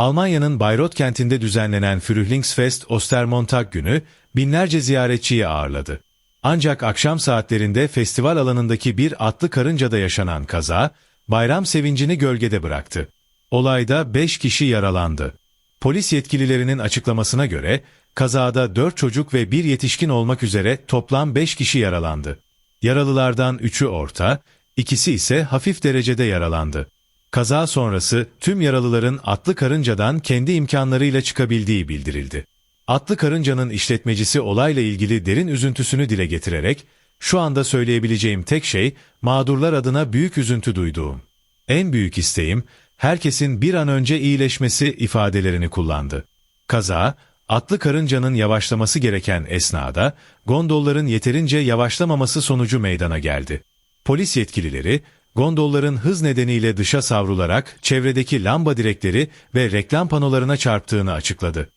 Almanya'nın Bayreuth kentinde düzenlenen Frühlingsfest Ostermontag günü binlerce ziyaretçiyi ağırladı. Ancak akşam saatlerinde festival alanındaki bir atlı karıncada yaşanan kaza, bayram sevincini gölgede bıraktı. Olayda 5 kişi yaralandı. Polis yetkililerinin açıklamasına göre, kazada 4 çocuk ve 1 yetişkin olmak üzere toplam 5 kişi yaralandı. Yaralılardan 3'ü orta, ikisi ise hafif derecede yaralandı. Kaza sonrası tüm yaralıların atlı karıncadan kendi imkanlarıyla çıkabildiği bildirildi. Atlı karıncanın işletmecisi olayla ilgili derin üzüntüsünü dile getirerek, şu anda söyleyebileceğim tek şey mağdurlar adına büyük üzüntü duyduğum. En büyük isteğim herkesin bir an önce iyileşmesi ifadelerini kullandı. Kaza, atlı karıncanın yavaşlaması gereken esnada gondolların yeterince yavaşlamaması sonucu meydana geldi. Polis yetkilileri, gondolların hız nedeniyle dışa savrularak çevredeki lamba direkleri ve reklam panolarına çarptığını açıkladı.